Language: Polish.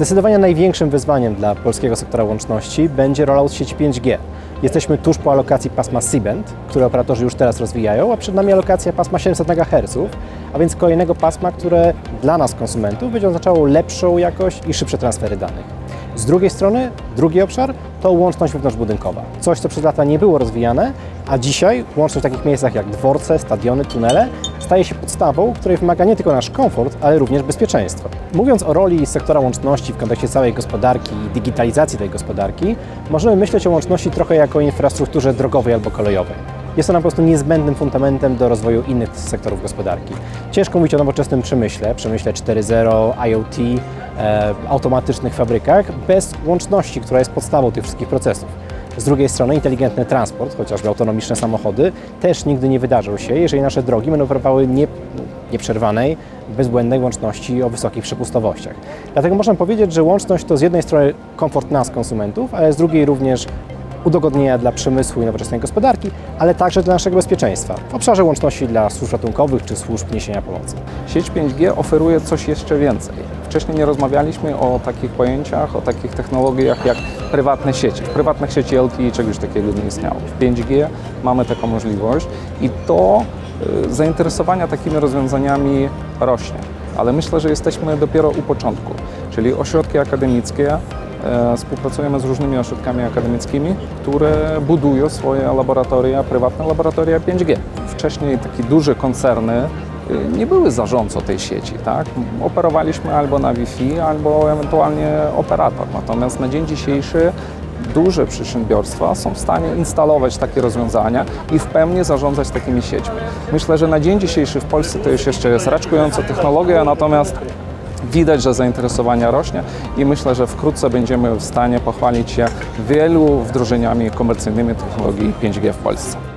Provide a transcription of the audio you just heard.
Zdecydowanie największym wyzwaniem dla polskiego sektora łączności będzie rollout sieci 5G. Jesteśmy tuż po alokacji pasma C-band, które operatorzy już teraz rozwijają, a przed nami alokacja pasma 700 MHz, a więc kolejnego pasma, które dla nas, konsumentów, będzie oznaczało lepszą jakość i szybsze transfery danych. Z drugiej strony, drugi obszar to łączność wewnątrzbudynkowa. Coś, co przez lata nie było rozwijane, a dzisiaj łączność w takich miejscach jak dworce, stadiony, tunele staje się podstawą, której wymaga nie tylko nasz komfort, ale również bezpieczeństwo. Mówiąc o roli sektora łączności w kontekście całej gospodarki i digitalizacji tej gospodarki, możemy myśleć o łączności trochę jako o infrastrukturze drogowej albo kolejowej. Jest ona po prostu niezbędnym fundamentem do rozwoju innych sektorów gospodarki. Ciężko mówić o nowoczesnym przemyśle, przemyśle 4.0, IoT, e, automatycznych fabrykach, bez łączności, która jest podstawą tych wszystkich procesów. Z drugiej strony inteligentny transport, chociażby autonomiczne samochody, też nigdy nie wydarzą się, jeżeli nasze drogi będą nie, nieprzerwanej, bezbłędnej łączności o wysokich przepustowościach. Dlatego można powiedzieć, że łączność to z jednej strony komfort nas, konsumentów, ale z drugiej również udogodnienia dla przemysłu i nowoczesnej gospodarki, ale także dla naszego bezpieczeństwa w obszarze łączności dla służb ratunkowych czy służb niesienia pomocy. Sieć 5G oferuje coś jeszcze więcej. Wcześniej nie rozmawialiśmy o takich pojęciach, o takich technologiach jak prywatne sieci. W prywatnych sieci LTE czegoś takiego nie istniało. W 5G mamy taką możliwość i to y, zainteresowania takimi rozwiązaniami rośnie. Ale myślę, że jesteśmy dopiero u początku, czyli ośrodki akademickie e, Współpracujemy z różnymi ośrodkami akademickimi, które budują swoje laboratoria, prywatne laboratoria 5G. Wcześniej takie duże koncerny nie były zarządcą tej sieci, tak? Operowaliśmy albo na Wi-Fi, albo ewentualnie operator. Natomiast na dzień dzisiejszy duże przedsiębiorstwa są w stanie instalować takie rozwiązania i w pełni zarządzać takimi siećmi. Myślę, że na dzień dzisiejszy w Polsce to już jeszcze jest raczkująca technologia, natomiast Widać, że zainteresowanie rośnie i myślę, że wkrótce będziemy w stanie pochwalić się wielu wdrożeniami komercyjnymi technologii 5G w Polsce.